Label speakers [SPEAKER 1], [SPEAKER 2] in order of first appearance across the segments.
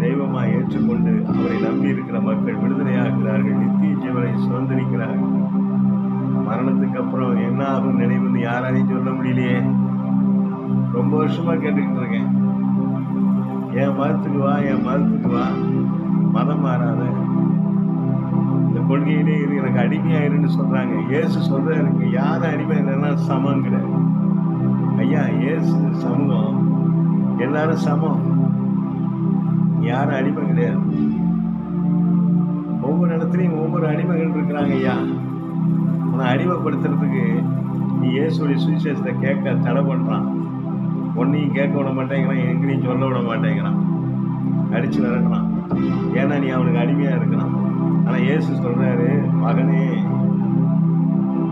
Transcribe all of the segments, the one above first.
[SPEAKER 1] தெய்வமாக ஏற்றுக்கொண்டு அவரை நம்பி இருக்கிற மக்கள் விடுதலையாகிறார்கள் நித்திய ஜீவனை சுதந்திரிக்கிறார்கள். மரணத்துக்கு அப்புறம் என்ன ஆகும் நினைவுன்னு யாராலையும் சொல்ல முடியலையே. ரொம்ப வருஷமாக கேட்டுக்கிட்டு இருக்கேன். என் மதத்துக்கு வா என் மதத்துக்கு வா. மதம் மாறாத. இந்த கொள்கையிலே இரு எனக்கு அடிமையாயிருன்னு சொல்கிறாங்க ஏசு சொல்கிற எனக்கு யாரும் அடிமை இல்லைன்னா சமங்கிற. ஐயா ஏசு சமூகம். எல்லாரும் சமம். யாரும் அடிமை கிடையாது. ஒவ்வொரு இடத்துலையும் ஒவ்வொரு அடிமைகள் இருக்கிறாங்க ஐயா. உன்னை அடிமைப்படுத்துறதுக்கு நீ இயேசுடைய சுவிசேஷத்தை கேட்க தடை பண்ணுறான் ஒன்றையும் கேட்க விட மாட்டேங்கிறான் எங்கேயும் சொல்ல விட மாட்டேங்கிறான். அடித்து நடக்கிறான் ஏன்னா நீ அவனுக்கு அடிமையாக இருக்கிறான். ஆனால் இயேசு சொல்கிறாரு மகனே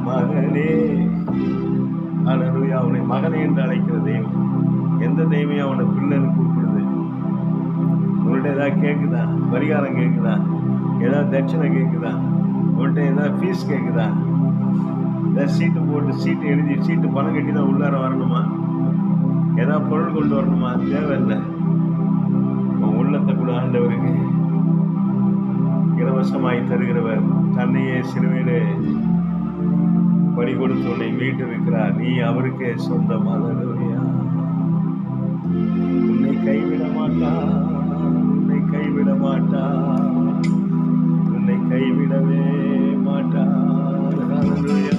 [SPEAKER 1] மகனே அலலுயா அவனை மகனே என்று அழைக்கிற தெய்வம். எந்த தெய்வம் அவனை பிள்ளைன்னு கூப்பிடுது? உங்கள்கிட்ட ஏதாவது கேட்குதா பரிகாரம் கேட்குதா ஏதாவது தட்சணை கேட்குதா உங்கள்கிட்ட ஏதாவது ஃபீஸ் கேட்குதா ஏதாவது சீட்டு போட்டு சீட்டு எழுதி சீட்டு பணம் கட்டி தான் உள்ளார வரணுமா? ஏதாவது பொருள் கொண்டு வரணுமா? தேவையில்லை உன் உள்ளத்தை கூட ஆண்டவருக்கு. இலவசமாய் தருகிறவர். தன்னையே சிறுவையிலே படி கொடுத்து உன்னை மீட்டு இருக்கிறார் நீ அவருக்கே சொந்தமாக உன்னை கைவிட மாட்டா கைவிட மாட்டார் உன்னை கைவிடவே மாட்டார் அல்லேலூயா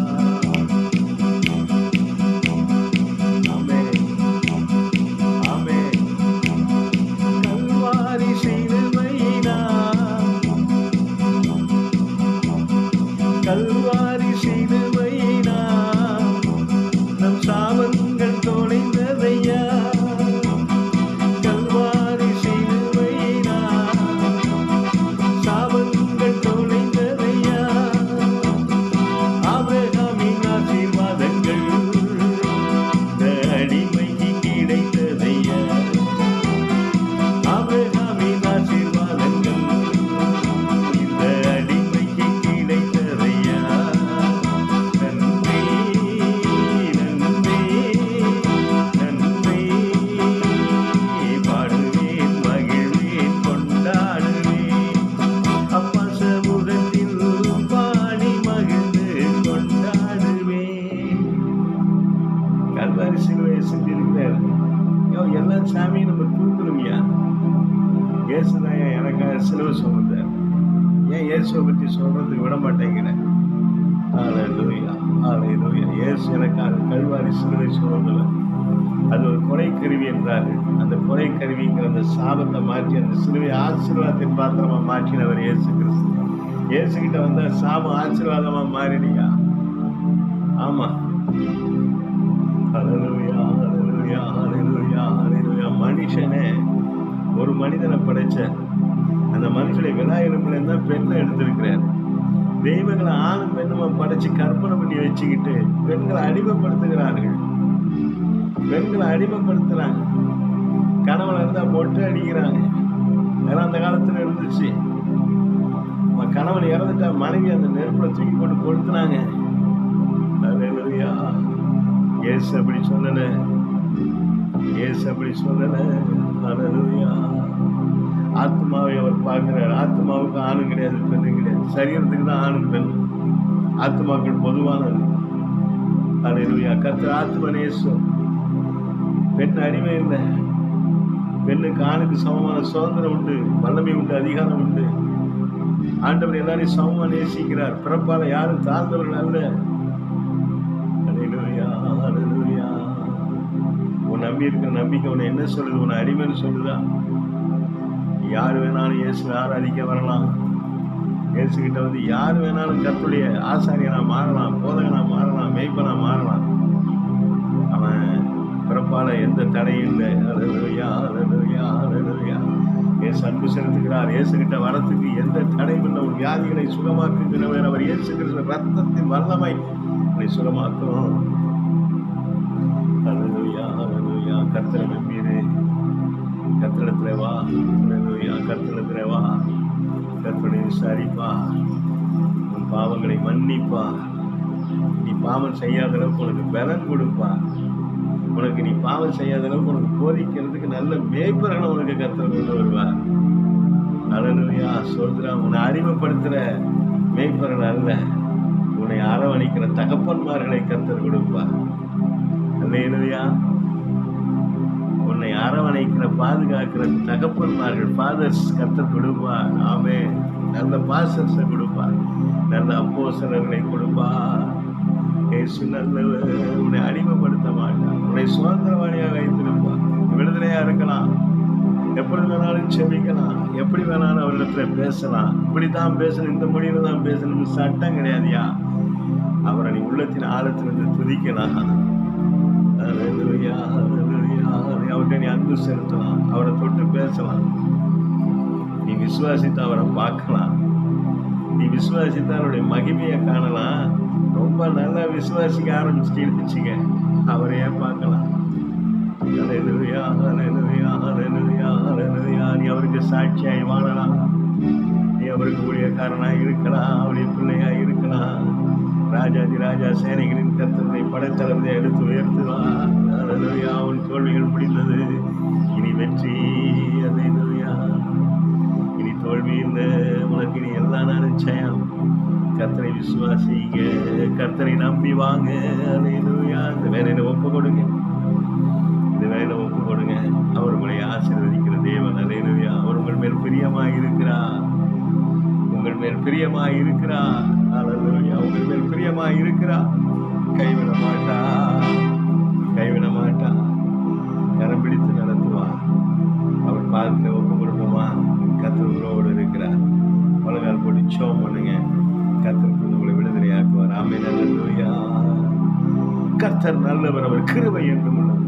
[SPEAKER 1] கல்வாரி கல்வாரி சிலுவையை செஞ்சிருக்கிறார் யோ எல்லா சாமியும் நம்ம தூக்கணும்யா? இயேசுதாயா எனக்காக சிலுவை சுமந்தார் ஏன் இயேசுவை பற்றி சொல்கிறதுக்கு விட மாட்டேங்கிறேன் ஹalleluya ஹalleluya. இயேசு எனக்காக கல்வாரி சிலுவை சுமந்தவர். அது ஒரு கொலை கருவி என்றார்கள் அந்த கொலை கருவிங்கிற அந்த சாபத்தை மாற்றி அந்த சிலுவை ஆசீர்வாதத்தின் பாத்திரமாக மாற்றினவர் இயேசு கிறிஸ்து. இயேசுகிட்ட கிட்ட சாபம் ஆசீர்வாதமாக மாறினியா ஆமாம் ஹalleluya ஹalleluya ஹalleluya ஹalleluya மனுஷனே ஒரு மனிதனை படைச்ச அந்த மனுஷனை விநாயகர் தான் பெண்ணை எடுத்திருக்கிறார். தெய்வங்களை ஆணும் பெண்ணுமா படைச்சு கற்பனை பண்ணி வச்சுக்கிட்டு பெண்களை அடிமைப்படுத்துகிறார்கள். பெண்களை அடிமைப்படுத்துறாங்க. கணவன் இருந்தா பொட்டு அடிக்கிறாங்க. ஏன்னா அந்த காலத்துல இருந்துச்சு. கணவன் இறந்துட்டா மனைவி அந்த நெருப்புல தூக்கி போட்டு கொளுத்துனாங்க. அல்லேலூயா இயேசு அப்படி சொல்லல இயேசு அப்படி சொல்லல அல்லேலூயா ஆத்மாவை அவர் பார்க்கிறார். ஆத்மாவுக்கு ஆணும் கிடையாது பெண்ணும் கிடையாது. சரீரத்துக்கு தான் ஆணும் பெண் ஆத்மாக்கள் பொதுவானது. அல்லேலூயா கத்த ஆத்ம நேசம் பெண் அறிவே இல்லை. பெண்ணுக்கு ஆணுக்கு சமமான சுதந்திரம் உண்டு வல்லமை உண்டு அதிகாரம் உண்டு. ஆண்டவர் எல்லாரையும் சமமாக நேசிக்கிறார். பிறப்பால் யாரும் தாழ்ந்தவர்கள் அல்ல. அல்லேலூயா, உன் நம்பி இருக்கிற நம்பிக்கை உன்னை என்ன சொல்லுது? உன்னை அடிமைன்னு சொல்லுதா? யார் வேணாலும் இயேசு ஆராதிக்க வரலாம். இயேசுகிட்ட வந்து யார் வேணாலும் கத்துடைய ஆசாரியனா மாறலாம் போதகனா மாறலாம் மெய்ப்பனா மாறலாம். அவன் பிறப்பால எந்த தடையும் இல்லை. அலலுயா அலலுயா அலலுயா இயேசு அன்பு செலுத்துகிறார். இயேசுகிட்ட வரத்துக்கு எந்த தடையும் இல்லை. உன் வியாதிகளை சுகமாக்குகிறவர் அவர். இயேசுகிற ரத்தத்தின் வல்லமை. உன்னை சுகமாக்கும். கருத்தில் கர்த்தரை நம்பீரு வா. கருத்தில் வா. கற்பனை விசாரிப்பா. பாவங்களை மன்னிப்பா. நீ பாவம் செய்யாத அளவுக்கு உனக்கு பலன் கொடுப்பா. உனக்கு நீ பாவம் செய்யாத அளவுக்கு உனக்கு போதிக்கிறதுக்கு நல்ல மேய்ப்பரனை உனக்கு கத்தர் கொண்டு வருவார். அழலுயா உன்னை அறிமுகப்படுத்துகிற மேய்ப்பரன் அல்ல. உன்னை அரவணைக்கிற தகப்பன்மார்களை கத்தர் கொடுப்பார். அல்லையா உன்னை அரவணைக்கிற பாதுகாக்கிற தகப்பன்மார்கள் ஃபாதர்ஸ் கத்தர் கொடுப்பார். ஆமே நல்ல பாசர்ஸை கொடுப்பார். நல்ல அப்போசனர்களை கொடுப்பார். இயேசு நல்லவர். உன்னை அடிமைப்படுத்த மாட்டார். உன்னை சுதந்திரவாணியாக வைத்திருப்பார். விடுதலையாக இருக்கலாம். எப்படி வேணாலும் செபிக்கலாம். எப்படி வேணாலும் அவரிடத்துல பேசலாம். இப்படி தான் பேசணும். இந்த மொழியில் தான் பேசணும். சட்டம் கிடையாதுயா. அவரை நீ உள்ளத்தின் ஆழத்திலிருந்து துதிக்கலாம். ஹalleluya, அவர்கிட்ட நீ அன்பு செலுத்தலாம் அவரை தொட்டு பேசலாம். நீ விசுவாசித்து அவரை பார்க்கலாம். நீ விசுவாசித்து அவருடைய மகிமையை காணலாம். ரொம்ப நல்லா விசுவாசிக்க ஆரம்பிச்சிட்டீன்னு வச்சுக்க அவரையே பார்க்கலாம்? ஹalleluya, ஹalleluya, ஹalleluya, நீ அவருக்கு சாட்சியாய் வாழலாம். நீ அவருக்கு ஊழியக்காரனாக இருக்கலாம். அவருடைய பிள்ளையாக இருக்கலாம். ராஜாதி ராஜா சேனைகளின் கத்தனை படைத்தளத்தை எடுத்து உயர்த்துவான் அல்லையா உன் தோல்விகள் முடிந்தது. இனி வெற்றி அல்லையா இனி தோல்வி இந்த உனக்கு இனி எல்லா நாளும் ஜெயம் கர்த்தரை விசுவாசிங்க கர்த்தரை நம்பி வாங்க. அல்லையா இந்த வேலையில ஒப்பு கொடுங்க. இந்த வேலையில ஒப்பு கொடுங்க. அவர் உங்களை ஆசீர்வதிக்கிற தேவன் அல்லையா அவர் உங்கள் மேல் பிரியமாக இருக்கிறார். உங்கள் மேல் பிரியமாக இருக்கிறார். அல்லையா உங்கள் மேல் பிரியமாக இருக்கிறார். கைவிட மாட்டா உலகால் பண்ணுங்க. கத்தருக்கு உங்களை விடுதலையாக்குவார். ஆமே கர்த்தர் நல்லவர் அவர் கிருவை என்றும் உள்ளது.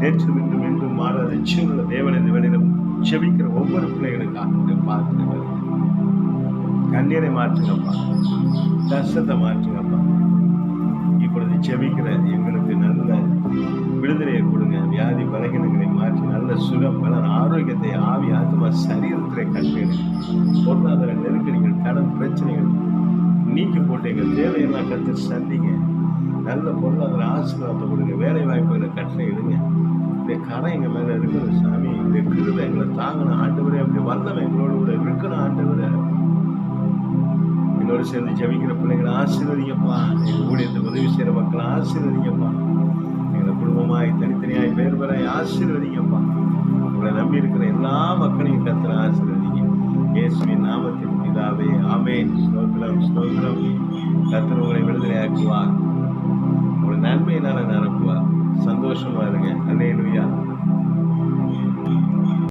[SPEAKER 1] நேற்று மீண்டும் மீண்டும் மாறாத. ஜீவனுள்ள தேவன் இந்த வேளையிலும் செபிக்கிற ஒவ்வொரு பிள்ளைகளுக்காக பார்த்து கண்ணீரை மாற்றுங்கப்பா. கஷ்டத்தை மாற்றுங்கப்பா. இப்பொழுது செபிக்கிற எங்களுக்கு நல்ல விடுதலையை கொடுங்க. வியாதி பலகீனங்களை மாற்றி நல்ல சுகம் பலன் ஆரோக்கியத்தை ஆவி ஆத்மா சரீரத்திலே கட்டீடு பொருளாதார நெருக்கடிகள் கடன் பிரச்சனைகள் நீக்கி போட்டு எங்கள் தேவையெல்லாம் கற்று சந்திங்க. நல்ல பொருளாதார ஆசீர்வாதத்தை கொடுங்க. வேலை வாய்ப்புகளை கட்டளை இடுங்க. இந்த கரை எங்கள் மேலே இருக்கிற சாமி. இந்த கிருவை எங்களை தாங்கணும். ஆண்டவரே அப்படி வல்லமை எங்களோட கூட இருக்கணும் ஆண்டவரே. என்னோட சேர்ந்து ஜெபிக்கிற பிள்ளைங்களை ஆசீர்வதிங்கப்பா. எங்கள் ஊழியத்துக்கு உதவி செய்கிற மக்களை ஆசீர்வதிங்கப்பா. எங்களை குடும்பமாய் தனித்தனியாய் பேர் பெற ஆசீர்வதிங்கப்பா. உங்களை நம்பி இருக்கிற எல்லா மக்களையும் கத்துற ஆசீர்வதிங்க. இயேசுவின் நாமத்தின் பிதாவே ஆமென். ஸ்தோத்திரம் ஸ்தோத்திரம். கத்திர உங்களை விடுதலையாக்குவார் உங்களை நன்மையினால நிரப்புவார். சந்தோஷமா இருங்க. அல்லேலுயா